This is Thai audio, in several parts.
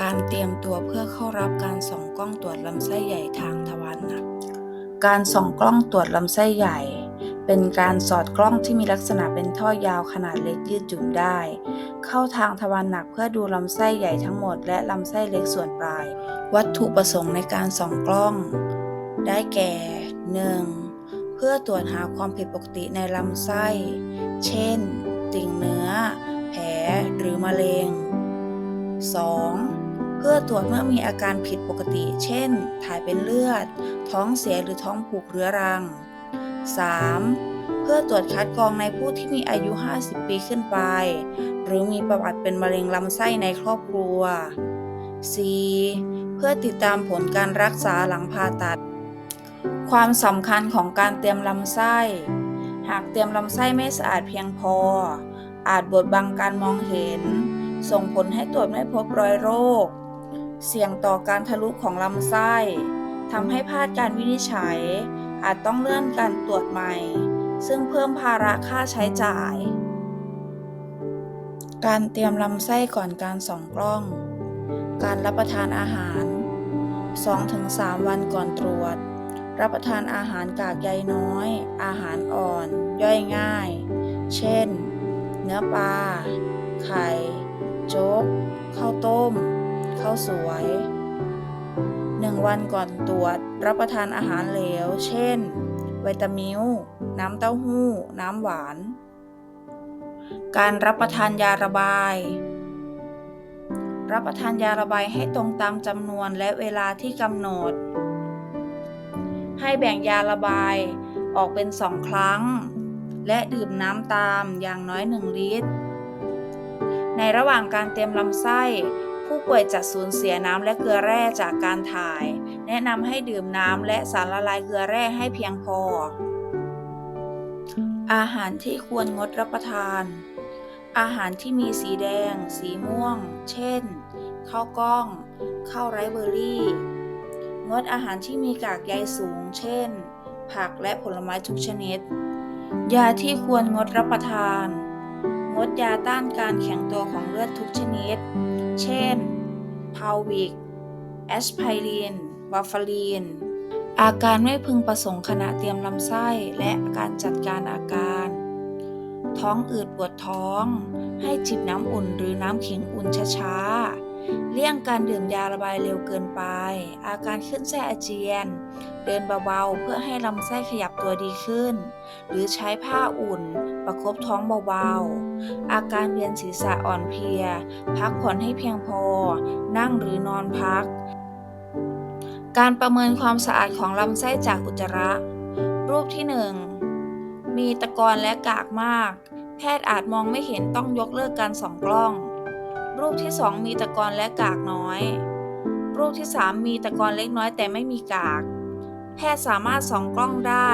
การเตรียมตัวเพื่อเข้ารับการส่องกล้องตรวจลำไส้ใหญ่ทางทวารหนัก การส่องกล้องตรวจลำไส้ใหญ่ เป็นการสอดกล้องที่มีลักษณะเป็นท่อยาวขนาดเล็กยืดหยุ่นได้ เข้าทางทวารหนักเพื่อดูลำไส้ใหญ่ทั้งหมดและลำไส้เล็กส่วนปลาย วัตถุประสงค์ในการส่องกล้อง ได้แก่ 1. เพื่อตรวจหาความผิดปกติในลำไส้ เช่น ติ่งเนื้อ แผล หรือมะเร็ง 2. เพื่อตรวจเมื่อมีอาการผิดปกติ เช่น ถ่ายเป็นเลือด ท้องเสียหรือท้องผูกเรื้อรัง 3. เพื่อตรวจคัดกรองในผู้ที่มีอายุ 50 ปีขึ้นไป หรือมีประวัติเป็นมะเร็งลำไส้ในครอบครัว 4. เพื่อติดตามผลการรักษาหลังผ่าตัด ความสำคัญของการเตรียมลำไส้ หากเตรียมลำไส้ไม่สะอาดเพียงพอ อาจบดบังการมองเห็น ส่งผลให้ตรวจไม่พบรอยโรค เสี่ยงต่อการทะลุของลำไส้ทำให้พลาดการวินิจฉัย อาจต้องเลื่อนการตรวจใหม่ ซึ่งเพิ่มภาระค่าใช้จ่าย การเตรียมลำไส้ก่อนการส่องกล้อง การรับประทานอาหาร 2-3 วันก่อนตรวจ รับประทานอาหารกากใยน้อย อาหารอ่อน ย่อยง่าย เช่น เนื้อปลา ไข่ โจ๊ก ข้าวต้ม ข้าวสวย1วันก่อนตรวจ รับประทานอาหารเหลว เช่น วิตามิลน้ำเต้าหู้ น้ำหวาน การรับประทานยาระบาย รับประทานยาระบายให้ตรงตามจำนวนและเวลาที่กำหนด ให้แบ่งยาระบายออกเป็นสองครั้ง และดื่มน้ำตามอย่างน้อย 1 ลิตร ในระหว่างการเตรียมลำไส้ ผู้ป่วยจะสูญเสียน้ำและเกลือแร่จากการถ่าย แนะนำให้ดื่มน้ำและสารละลายเกลือแร่ให้เพียงพอ อาหารที่ควรงดรับประทาน อาหารที่มีสีแดง สีม่วง เช่น ข้าวกล้อง ข้าวไรเบอร์รี่ งดอาหารที่มีกากใยสูง เช่น ผักและผลไม้ทุกชนิด ยาที่ควรงดรับประทาน งดยาต้านการแข็งตัวของเลือดทุกชนิด เช่นพาวิกแอสไพรินวาฟารีน อาการไม่พึงประสงค์ขณะเตรียมลำไส้และการจัดการอาการ ท้องอืดปวดท้อง ให้จิบน้ำอุ่นหรือน้ำขิงอุ่นช้าๆ เลี่ยงการดื่มยาระบายเร็วเกินไป อาการขึ้นไส้อาเจียน เดินเบาๆ เพื่อให้ลำไส้ขยับตัวดีขึ้น หรือใช้ผ้าอุ่น ประคบท้องเบาๆ อาการเวียนศีรษะอ่อนเพลีย พักผ่อนให้เพียงพอ นั่งหรือนอนพัก การประเมินความสะอาดของลำไส้จากอุจจาระ รูปที่ 1 มีตะกอนและกากมาก แพทย์อาจมองไม่เห็นต้องยกเลิกการส่องกล้อง รูปที่ 2 มีตะกอนและกากน้อย รูปที่ 3 มีตะกอนเล็กน้อยแต่ไม่มีกาก แพทย์สามารถส่องกล้องได้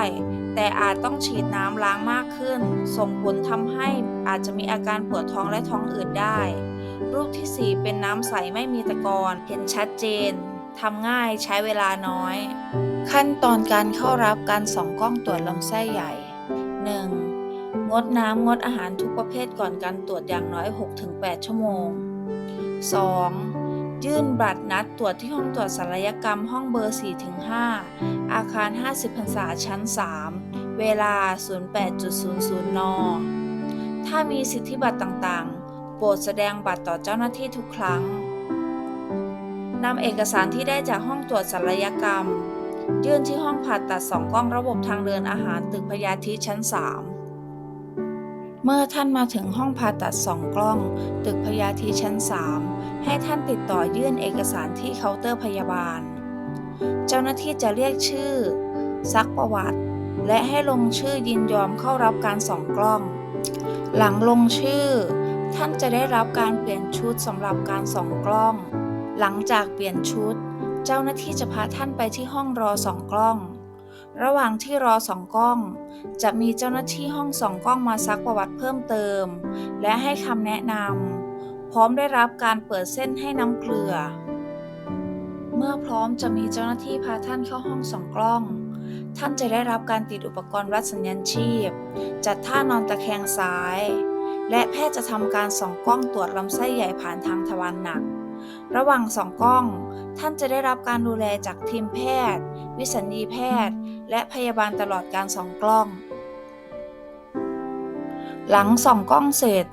แต่อาจต้องฉีดน้ำล้างมากขึ้น ส่งผลทำให้อาจจะมีอาการปวดท้องและท้องอืดได้ รูปที่ 4 เป็นน้ำใสไม่มีตะกอนเห็นชัดเจนทำง่ายใช้เวลาน้อย ขั้นตอนการเข้ารับการส่องกล้องตรวจลำไส้ใหญ่ 1. งดน้ำงดอาหารทุกประเภทก่อนการตรวจอย่างน้อย 6-8 ชั่วโมง 2. ยื่นบัตรนัดตรวจที่ห้องตรวจศัลยกรรมห้องเบอร์4-5อาคาร 50พรรษาชั้น 3 เวลา 08.00 น ถ้ามีสิทธิบัตรต่างๆ โปรดแสดงบัตรต่อเจ้าหน้าที่ทุกครั้งนำเอกสารที่ได้จากห้องตรวจศัลยกรรม ยื่นที่ห้องผ่าตัดสองกล้องระบบทางเดินอาหารตึกพยาธิชั้น 3 เมื่อท่านมาถึงห้องผ่าตัดสองกล้อง ตึกพยาธิชั้น 3 ให้ท่านติดต่อยื่นเอกสารที่เคาน์เตอร์พยาบาล เจ้าหน้าที่จะเรียกชื่อ ซักประวัติ และให้ลงชื่อยินยอมเข้ารับการส่องกล้อง หลังลงชื่อ ท่านจะได้รับการเปลี่ยนชุดสำหรับการส่องกล้อง หลังจากเปลี่ยนชุด เจ้าหน้าที่จะพาท่านไปที่ห้องรอส่องกล้อง ระหว่างที่รอส่องกล้อง จะมีเจ้าหน้าที่ห้องส่องกล้องมาซักประวัติเพิ่มเติม และให้คำแนะนำพร้อมได้รับการเปิดเส้นให้น้ำเกลือ เมื่อพร้อมจะมีเจ้าหน้าที่พาท่านเข้าห้องส่องกล้อง ท่านจะได้รับการติดอุปกรณ์วัดสัญญาณชีพ จัดท่านอนตะแคงซ้าย และแพทย์จะทำการส่องกล้องตรวจลำไส้ใหญ่ผ่านทางทวารหนักระหว่างสองกล้อง ท่านจะได้รับการดูแลจากทีมแพทย์ วิสัญญีแพทย์ และพยาบาลตลอดการส่องกล้อง หลังส่องกล้องเสร็จ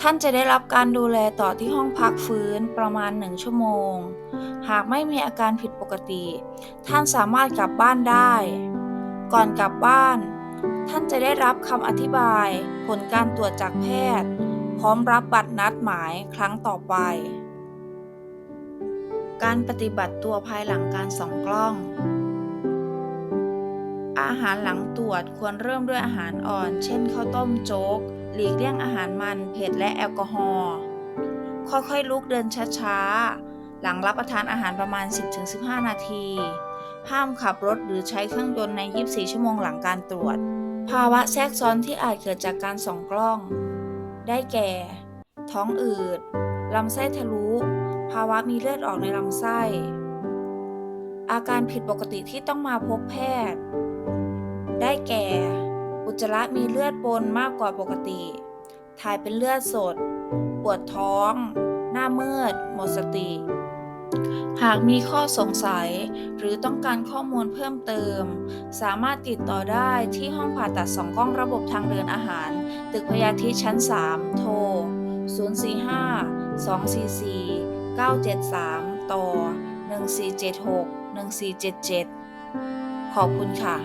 ท่านจะได้รับการดูแลต่อที่ห้องพักฟื้นประมาณ1ชั่วโมง หากไม่มีอาการผิดปกติ ท่านสามารถกลับบ้านได้ ก่อนกลับบ้าน ท่านจะได้รับคำอธิบาย ผลการตรวจจากแพทย์ พร้อมรับบัตรนัดหมายครั้งต่อไปการปฏิบัติตัวภายหลังการส่องกล้อง อาหารหลังตรวจควรเริ่มด้วยอาหารอ่อน เช่นข้าวต้มโจ๊ก หลีกเลี่ยงอาหารมัน เผ็ดและแอลกอฮอล์ ค่อยๆลุกเดินช้าๆ หลังรับประทานอาหารประมาณ 10-15 นาที ห้ามขับรถหรือใช้เครื่องยนต์ใน 24 ชั่วโมงหลังการตรวจ ภาวะแทรกซ้อนที่อาจเกิดจากการส่องกล้อง ได้แก่ ท้องอืด ลำไส้ทะลุ ภาวะมีเลือดออกในลำไส้ อาการผิดปกติที่ต้องมาพบแพทย์ ได้แก่ อุจจาระมีเลือดปนมากกว่าปกติ ถ่ายเป็นเลือดสด ปวดท้อง หน้ามืด หมดสติ หากมีข้อสงสัยหรือต้องการข้อมูลเพิ่มเติม สามารถติดต่อได้ที่ห้องผ่าตัดสองกล้องระบบทางเดินอาหาร ตึกพยาธิชั้น 3 โทร 045 244 973 ต่อ 1476 1477 ขอบคุณค่ะ